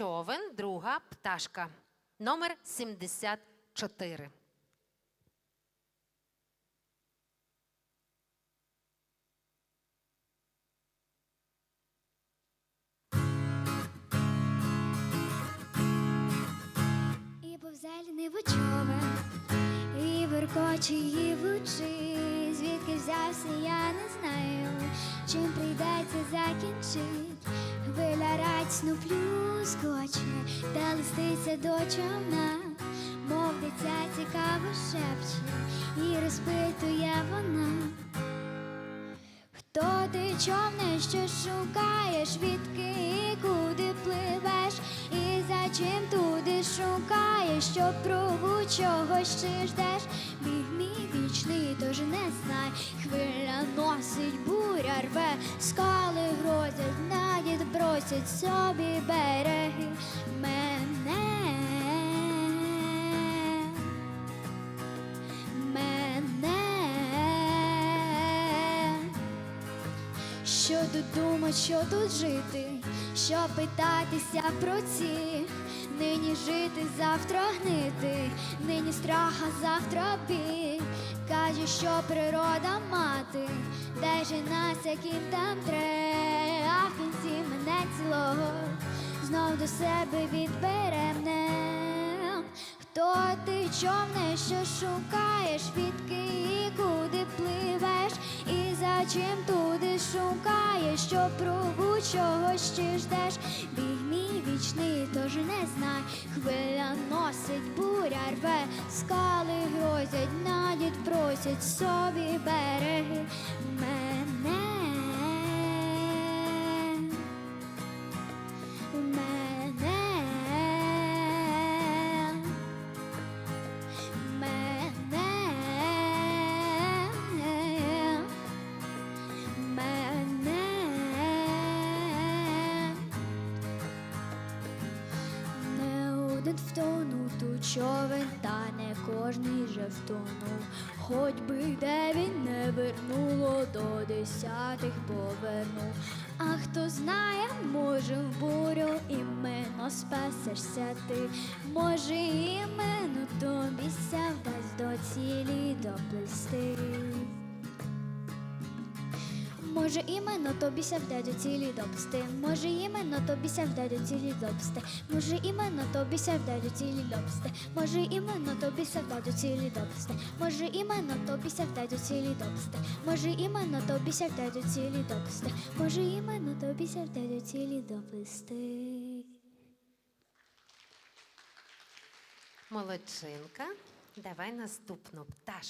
Човен, друга пташка. Номер 74. І повзельний човен, і веркоче її влучи, звідки взявся, я не знаю, чим прийдеться закінчить. Хвиля радісно плюскоче, та листиться до човна, мов дитя цікаво шепче, і розпитує вона. Хто ти човне, що шукаєш, відки і куди чим туди шукаєш, що пробу чогось чи ждеш, біг мій вічний, тож не знай, хвиля носить, буря рве, скали грозять, надід бросять собі береги. Мене. Що тут думать, що тут жити, що питатися про ці, жити, завтра гнити, нині страха, завтра біль. Каже, що природа мати, де же нас, яким там тре, а в кінці мене цілого знов до себе відбере мене. Хто ти човне, що шукаєш, відки і куди пливеш, і за чим туди шукаєш, що пробу чогось чи ждеш, біг мій вічний, тож не знай, хвиля носить, буря рве, скали грозять, надід просять собі береги мене. Один втонув тут човен, та не кожний же втонув, хоч би де він не вернуло, до десятих повернув. А хто знає, може в бурю іменно спасешся ти, може іменно тобі ся вдасть до цілі доплисти. Може іменно тобі ся вдасть цілі доплисти, може іменно тобі ся вдасть цілі доплисти, може іменно тобі ся вдасть цілі доплисти, може іменно тобі ся вдасть цілі доплисти, може іменно тобі ся вдасть цілі доплисти, може іменно тобі ся вдасть цілі доплисти, може іменно тобі ся вдасть цілі доплисти. Молодчинка. Давай наступну пташку.